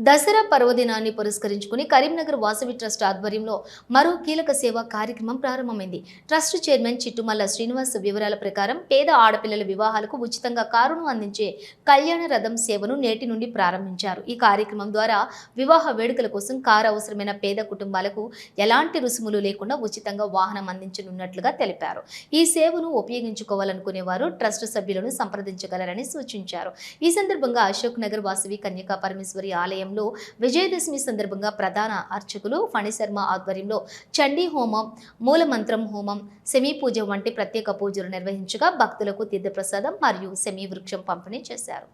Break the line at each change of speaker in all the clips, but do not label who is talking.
దసరా పర్వదినాన్ని పురస్కరించుకుని కరీంనగర్ వాసవి ట్రస్ట్ ఆధ్వర్యంలో మరో కీలక సేవా కార్యక్రమం ప్రారంభమైంది. ట్రస్ట్ చైర్మన్ చిట్టుమల్ల శ్రీనివాస్ వివరాల ప్రకారం పేద ఆడపిల్లల వివాహాలకు ఉచితంగా కారును అందించే కళ్యాణ రథం సేవను నేటి నుండి ప్రారంభించారు. ఈ కార్యక్రమం ద్వారా వివాహ వేడుకల కోసం కారు అవసరమైన పేద కుటుంబాలకు ఎలాంటి రుసుములు లేకుండా ఉచితంగా వాహనం అందించనున్నట్లుగా తెలిపారు. ఈ సేవను ఉపయోగించుకోవాలనుకునేవారు ట్రస్ట్ సభ్యులను సంప్రదించగలరని సూచించారు. ఈ సందర్భంగా అశోక్ నగర్ వాసవి కన్యకా పరమేశ్వరి ఆలయం ఆలయంలో విజయదశమి సందర్భంగా ప్రధాన అర్చకులు ఫణిశర్మ ఆధ్వర్యంలో చండీ హోమం మూలమంత్రం హోమం సెమీ పూజ వంటి ప్రత్యేక పూజలు నిర్వహించగా భక్తులకు తీర్థప్రసాదం మరియు సెమీ వృక్షం పంపిణీ చేశారు.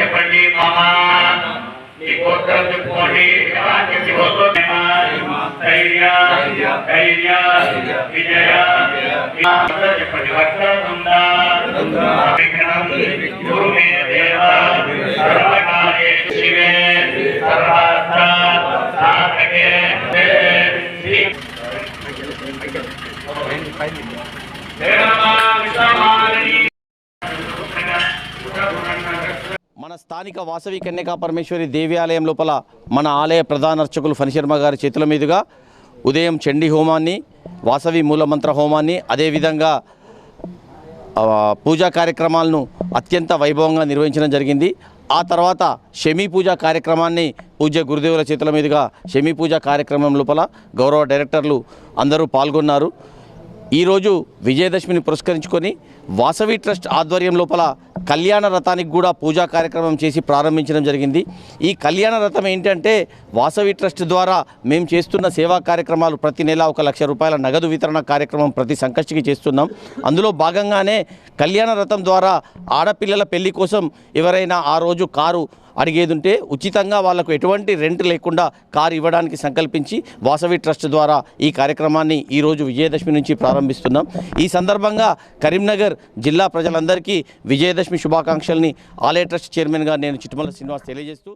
చెప్పండి మామా. నీ కోసం చెప్పుకోండి చెప్పి ధైర్య ధైర్య విజయ చెప్పండి దేవ శివే సర్వార్థ సాధకే
మన స్థానిక వాసవి కన్యకా పరమేశ్వరి దేవాలయం లోపల మన ఆలయ ప్రధాన అర్చకులు ఫణిశర్మ గారి చేతుల మీదుగా ఉదయం చండీ హోమాన్ని వాసవి మూలమంత్ర హోమాన్ని అదేవిధంగా పూజా కార్యక్రమాలను అత్యంత వైభవంగా నిర్వహించడం జరిగింది. ఆ తర్వాత షమీ పూజ కార్యక్రమాన్ని పూజ్య గురుదేవుల చేతుల మీదుగా షమీ పూజ కార్యక్రమం లోపల గౌరవ డైరెక్టర్లు అందరూ పాల్గొన్నారు. ఈరోజు విజయదశమిని పురస్కరించుకొని వాసవి ట్రస్ట్ ఆధ్వర్యం లోపల కళ్యాణ రథానికి కూడా పూజా కార్యక్రమం చేసి ప్రారంభించడం జరిగింది. ఈ కళ్యాణ రథం ఏంటంటే వాసవి ట్రస్ట్ ద్వారా మేము చేస్తున్న సేవా కార్యక్రమాలు ప్రతి నెల ఒక లక్ష రూపాయల నగదు వితరణ కార్యక్రమం ప్రతి సంకష్టికి చేస్తున్నాం. అందులో భాగంగానే కళ్యాణ రథం ద్వారా ఆడపిల్లల పెళ్ళి కోసం ఎవరైనా ఆ రోజు కారు అడిగేది ఉంటే ఉచితంగా వాళ్ళకు ఎటువంటి రెంట్ లేకుండా కారు ఇవ్వడానికి సంకల్పించి వాసవి ట్రస్ట్ ద్వారా ఈ కార్యక్రమాన్ని ఈరోజు విజయదశమి నుంచి ప్రారంభిస్తున్నాం. ఈ సందర్భంగా కరీంనగర్ జిల్లా ప్రజలందరికీ విజయదశమి శుభాకాంక్షల్ని ఆలయ ట్రస్ట్ చైర్మన్గా నేను చిట్టుమల శ్రీనివాస్ తెలియజేస్తూ